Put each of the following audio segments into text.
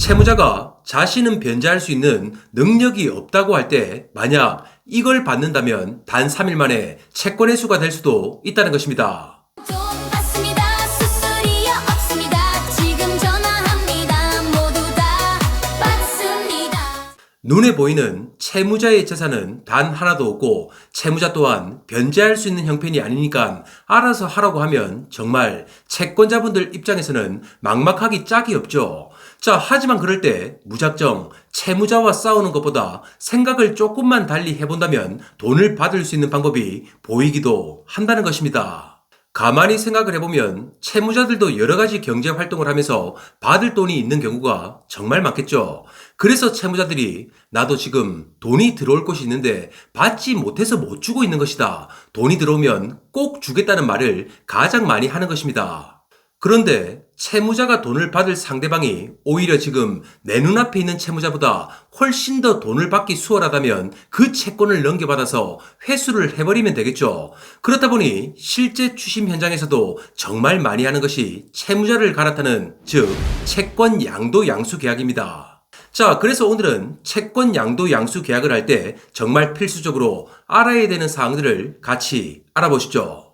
채무자가 자신은 변제할 수 있는 능력이 없다고 할 때 만약 이걸 받는다면 단 3일 만에 채권 회수가 될 수도 있다는 것입니다. 눈에 보이는 채무자의 재산은 단 하나도 없고 채무자 또한 변제할 수 있는 형편이 아니니까 알아서 하라고 하면 정말 채권자분들 입장에서는 막막하기 짝이 없죠. 자, 하지만 그럴 때 무작정 채무자와 싸우는 것보다 생각을 조금만 달리 해본다면 돈을 받을 수 있는 방법이 보이기도 한다는 것입니다. 가만히 생각을 해보면 채무자들도 여러 가지 경제 활동을 하면서 받을 돈이 있는 경우가 정말 많겠죠. 그래서 채무자들이 나도 지금 돈이 들어올 곳이 있는데 받지 못해서 못 주고 있는 것이다. 돈이 들어오면 꼭 주겠다는 말을 가장 많이 하는 것입니다. 그런데 채무자가 돈을 받을 상대방이 오히려 지금 내 눈앞에 있는 채무자보다 훨씬 더 돈을 받기 수월하다면 그 채권을 넘겨받아서 회수를 해버리면 되겠죠. 그렇다 보니 실제 추심 현장에서도 정말 많이 하는 것이 채무자를 갈아타는 즉 채권 양도 양수 계약입니다. 자, 그래서 오늘은 채권 양도 양수 계약을 할 때 정말 필수적으로 알아야 되는 사항들을 같이 알아보시죠.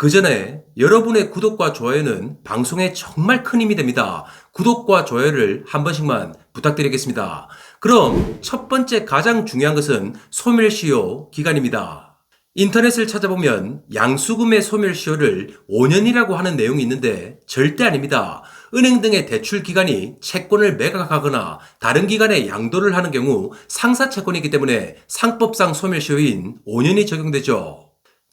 그 전에 여러분의 구독과 좋아요는 방송에 정말 큰 힘이 됩니다. 구독과 좋아요를 한 번씩만 부탁드리겠습니다. 그럼 첫 번째 가장 중요한 것은 소멸시효 기간입니다. 인터넷을 찾아보면 양수금의 소멸시효를 5년이라고 하는 내용이 있는데 절대 아닙니다. 은행 등의 대출 기간이 채권을 매각하거나 다른 기간에 양도를 하는 경우 상사 채권이기 때문에 상법상 소멸시효인 5년이 적용되죠.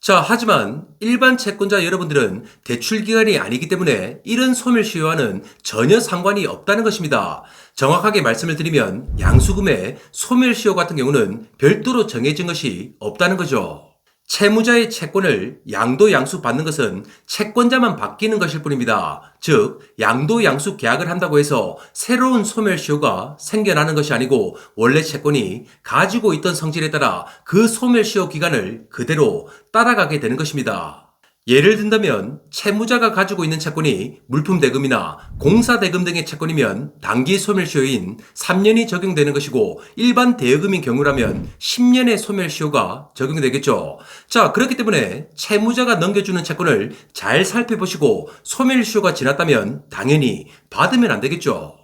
자, 하지만 일반 채권자 여러분들은 대출 기간이 아니기 때문에 이런 소멸시효와는 전혀 상관이 없다는 것입니다. 정확하게 말씀을 드리면 양수금의 소멸시효 같은 경우는 별도로 정해진 것이 없다는 거죠. 채무자의 채권을 양도 양수 받는 것은 채권자만 바뀌는 것일 뿐입니다. 즉, 양도 양수 계약을 한다고 해서 새로운 소멸시효가 생겨나는 것이 아니고 원래 채권이 가지고 있던 성질에 따라 그 소멸시효 기간을 그대로 따라가게 되는 것입니다. 예를 든다면 채무자가 가지고 있는 채권이 물품 대금이나 공사 대금 등의 채권이면 단기 소멸시효인 3년이 적용되는 것이고 일반 대여금인 경우라면 10년의 소멸시효가 적용되겠죠. 자, 그렇기 때문에 채무자가 넘겨주는 채권을 잘 살펴보시고 소멸시효가 지났다면 당연히 받으면 안 되겠죠.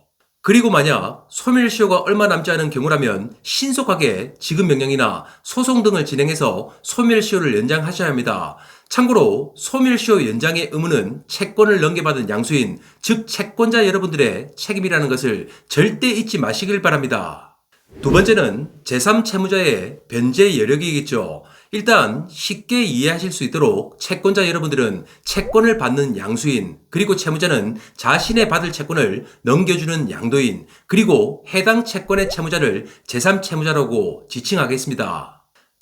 그리고 만약 소멸시효가 얼마 남지 않은 경우라면 신속하게 지급 명령이나 소송 등을 진행해서 소멸시효를 연장하셔야 합니다. 참고로 소멸시효 연장의 의무는 채권을 넘겨받은 양수인 즉 채권자 여러분들의 책임이라는 것을 절대 잊지 마시길 바랍니다. 두 번째는 제3채무자의 변제 여력이겠죠. 일단 쉽게 이해하실 수 있도록 채권자 여러분들은 채권을 받는 양수인, 그리고 채무자는 자신의 받을 채권을 넘겨주는 양도인, 그리고 해당 채권의 채무자를 제3채무자라고 지칭하겠습니다.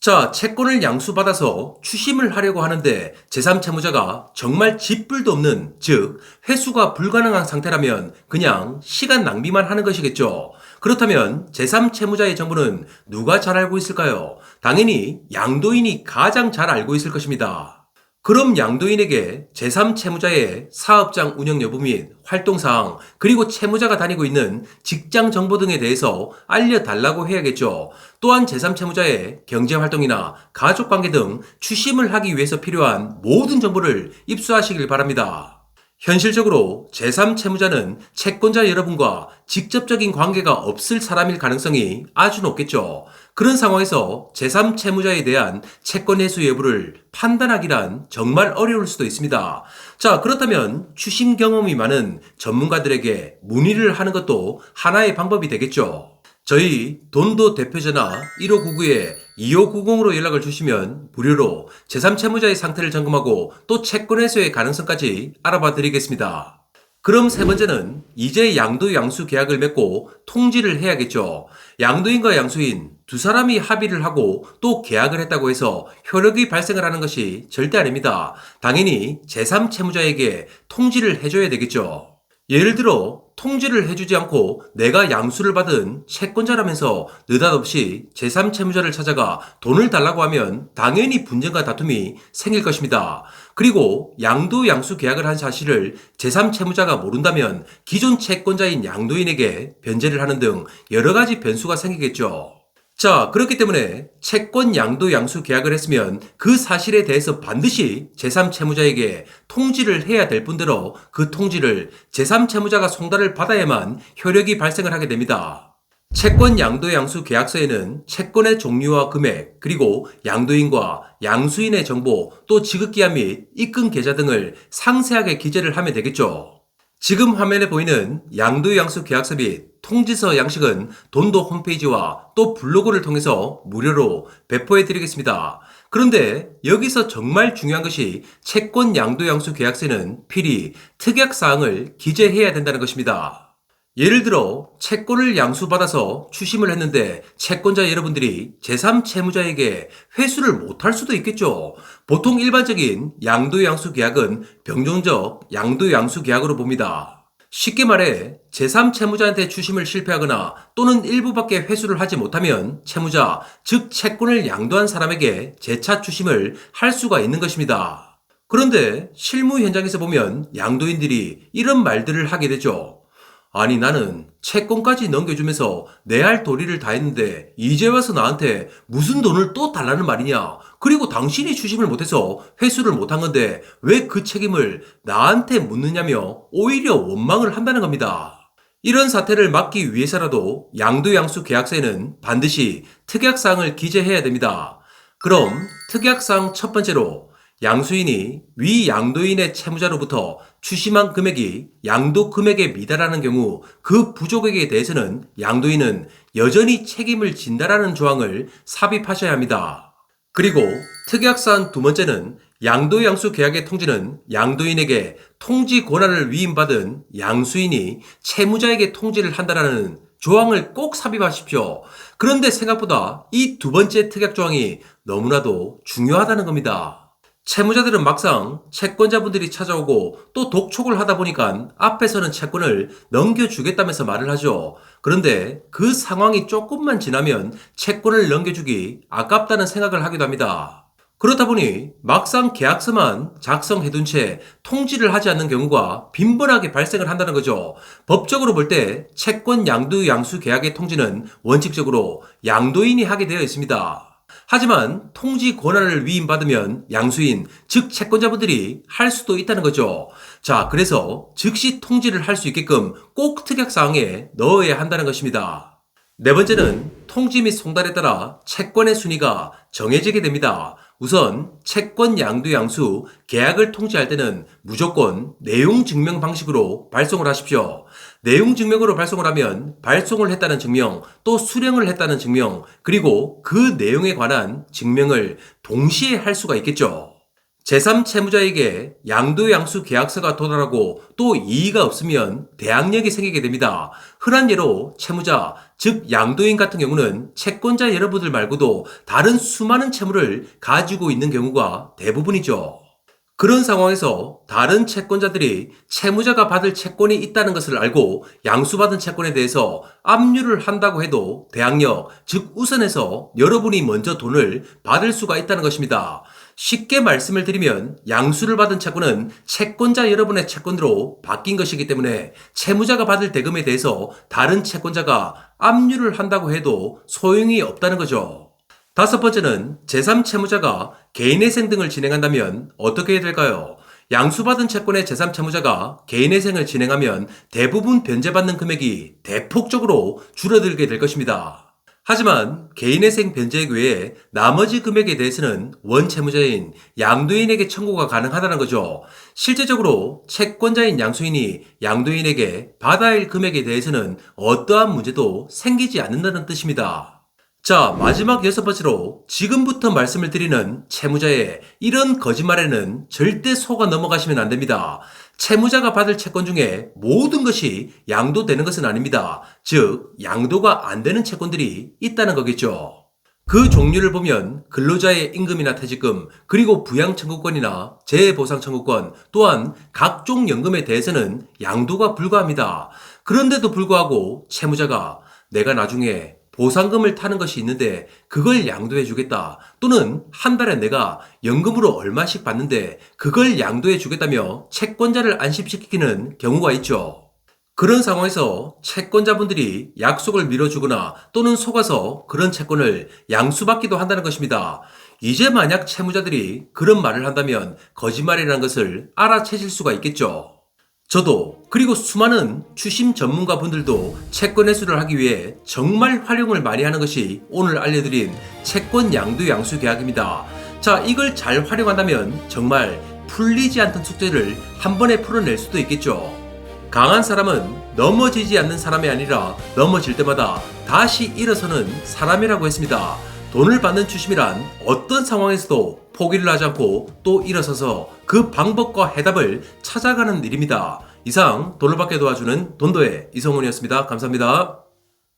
자, 채권을 양수받아서 추심을 하려고 하는데 제3채무자가 정말 짓불도 없는, 즉, 회수가 불가능한 상태라면 그냥 시간 낭비만 하는 것이겠죠. 그렇다면 제3채무자의 정보는 누가 잘 알고 있을까요? 당연히 양도인이 가장 잘 알고 있을 것입니다. 그럼 양도인에게 제3채무자의 사업장 운영 여부 및 활동사항, 그리고 채무자가 다니고 있는 직장 정보 등에 대해서 알려달라고 해야겠죠. 또한 제3채무자의 경제활동이나 가족관계 등 추심을 하기 위해서 필요한 모든 정보를 입수하시길 바랍니다. 현실적으로 제3채무자는 채권자 여러분과 직접적인 관계가 없을 사람일 가능성이 아주 높겠죠. 그런 상황에서 제3채무자에 대한 채권 회수 여부를 판단하기란 정말 어려울 수도 있습니다. 자, 그렇다면 추심 경험이 많은 전문가들에게 문의를 하는 것도 하나의 방법이 되겠죠. 저희 돈도 대표전화 1599에 2590으로 연락을 주시면 무료로 제3채무자의 상태를 점검하고 또 채권 회수의 가능성까지 알아봐 드리겠습니다. 그럼 세 번째는 이제 양도 양수 계약을 맺고 통지를 해야겠죠. 양도인과 양수인 두 사람이 합의를 하고 또 계약을 했다고 해서 효력이 발생을 하는 것이 절대 아닙니다. 당연히 제3채무자에게 통지를 해줘야 되겠죠. 예를 들어 통지를 해주지 않고 내가 양수를 받은 채권자라면서 느닷없이 제3채무자를 찾아가 돈을 달라고 하면 당연히 분쟁과 다툼이 생길 것입니다. 그리고 양도 양수 계약을 한 사실을 제3채무자가 모른다면 기존 채권자인 양도인에게 변제를 하는 등 여러 가지 변수가 생기겠죠. 자, 그렇기 때문에 채권 양도 양수 계약을 했으면 그 사실에 대해서 반드시 제3채무자에게 통지를 해야 될 뿐더러 그 통지를 제3채무자가 송달을 받아야만 효력이 발생을 하게 됩니다. 채권 양도 양수 계약서에는 채권의 종류와 금액, 그리고 양도인과 양수인의 정보, 또 지급기한 및 입금 계좌 등을 상세하게 기재를 하면 되겠죠. 지금 화면에 보이는 양도양수 계약서 및 통지서 양식은 돈도 홈페이지와 또 블로그를 통해서 무료로 배포해 드리겠습니다. 그런데 여기서 정말 중요한 것이 채권 양도양수 계약서에는 필히 특약 사항을 기재해야 된다는 것입니다. 예를 들어 채권을 양수받아서 추심을 했는데 채권자 여러분들이 제3채무자에게 회수를 못할 수도 있겠죠. 보통 일반적인 양도양수 계약은 병종적 양도양수 계약으로 봅니다. 쉽게 말해 제3채무자한테 추심을 실패하거나 또는 일부밖에 회수를 하지 못하면 채무자, 즉 채권을 양도한 사람에게 재차 추심을 할 수가 있는 것입니다. 그런데 실무 현장에서 보면 양도인들이 이런 말들을 하게 되죠. 아니 나는 채권까지 넘겨주면서 내 할 도리를 다 했는데 이제 와서 나한테 무슨 돈을 또 달라는 말이냐 그리고 당신이 추심을 못해서 회수를 못한 건데 왜 그 책임을 나한테 묻느냐며 오히려 원망을 한다는 겁니다. 이런 사태를 막기 위해서라도 양도양수 계약서에는 반드시 특약사항을 기재해야 됩니다. 그럼 특약사항 첫 번째로 양수인이 위 양도인의 채무자로부터 추심한 금액이 양도 금액에 미달하는 경우 그 부족액에 대해서는 양도인은 여전히 책임을 진다라는 조항을 삽입하셔야 합니다. 그리고 특약사안 두 번째는 양도 양수 계약의 통지는 양도인에게 통지 권한을 위임받은 양수인이 채무자에게 통지를 한다라는 조항을 꼭 삽입하십시오. 그런데 생각보다 이 두 번째 특약 조항이 너무나도 중요하다는 겁니다. 채무자들은 막상 채권자분들이 찾아오고 또 독촉을 하다 보니까 앞에서는 채권을 넘겨주겠다면서 말을 하죠. 그런데 그 상황이 조금만 지나면 채권을 넘겨주기 아깝다는 생각을 하기도 합니다. 그렇다 보니 막상 계약서만 작성해둔 채 통지를 하지 않는 경우가 빈번하게 발생을 한다는 거죠. 법적으로 볼 때 채권 양도 양수 계약의 통지는 원칙적으로 양도인이 하게 되어 있습니다. 하지만 통지 권한을 위임받으면 양수인, 즉 채권자분들이 할 수도 있다는 거죠. 자, 그래서 즉시 통지를 할 수 있게끔 꼭 특약사항에 넣어야 한다는 것입니다. 네 번째는 통지 및 송달에 따라 채권의 순위가 정해지게 됩니다. 우선 채권 양도 양수 계약을 통지할 때는 무조건 내용 증명 방식으로 발송을 하십시오. 내용 증명으로 발송을 하면 발송을 했다는 증명, 또 수령을 했다는 증명, 그리고 그 내용에 관한 증명을 동시에 할 수가 있겠죠. 제3 채무자에게 양도양수 계약서가 도달하고 또 이의가 없으면 대항력이 생기게 됩니다. 흔한 예로 채무자, 즉 양도인 같은 경우는 채권자 여러분들 말고도 다른 수많은 채무를 가지고 있는 경우가 대부분이죠. 그런 상황에서 다른 채권자들이 채무자가 받을 채권이 있다는 것을 알고 양수받은 채권에 대해서 압류를 한다고 해도 대항력, 즉 우선해서 여러분이 먼저 돈을 받을 수가 있다는 것입니다. 쉽게 말씀을 드리면 양수를 받은 채권은 채권자 여러분의 채권으로 바뀐 것이기 때문에 채무자가 받을 대금에 대해서 다른 채권자가 압류를 한다고 해도 소용이 없다는 거죠. 다섯 번째는 제3채무자가 개인회생 등을 진행한다면 어떻게 될까요? 양수받은 채권의 제3채무자가 개인회생을 진행하면 대부분 변제받는 금액이 대폭적으로 줄어들게 될 것입니다. 하지만 개인회생 변제액 외에 나머지 금액에 대해서는 원채무자인 양도인에게 청구가 가능하다는 거죠. 실제적으로 채권자인 양수인이 양도인에게 받아야 할 금액에 대해서는 어떠한 문제도 생기지 않는다는 뜻입니다. 자, 마지막 여섯 번째로 지금부터 말씀을 드리는 채무자의 이런 거짓말에는 절대 속아 넘어가시면 안 됩니다. 채무자가 받을 채권 중에 모든 것이 양도되는 것은 아닙니다. 즉, 양도가 안 되는 채권들이 있다는 거겠죠. 그 종류를 보면 근로자의 임금이나 퇴직금, 그리고 부양 청구권이나 재해보상 청구권, 또한 각종 연금에 대해서는 양도가 불가합니다. 그런데도 불구하고 채무자가 내가 나중에 보상금을 타는 것이 있는데 그걸 양도해 주겠다. 또는 한 달에 내가 연금으로 얼마씩 받는데 그걸 양도해 주겠다며 채권자를 안심시키는 경우가 있죠. 그런 상황에서 채권자분들이 약속을 미뤄주거나 또는 속아서 그런 채권을 양수받기도 한다는 것입니다. 이제 만약 채무자들이 그런 말을 한다면 거짓말이라는 것을 알아채실 수가 있겠죠. 저도 그리고 수많은 추심 전문가 분들도 채권 회수를 하기 위해 정말 활용을 많이 하는 것이 오늘 알려드린 채권 양도 양수 계약입니다. 자, 이걸 잘 활용한다면 정말 풀리지 않던 숙제를 한 번에 풀어낼 수도 있겠죠. 강한 사람은 넘어지지 않는 사람이 아니라 넘어질 때마다 다시 일어서는 사람이라고 했습니다. 돈을 받는 추심이란 어떤 상황에서도 포기를 하지 않고 또 일어서서 그 방법과 해답을 찾아가는 일입니다. 이상 돈을 받게 도와주는 돈도의 이성훈이었습니다. 감사합니다.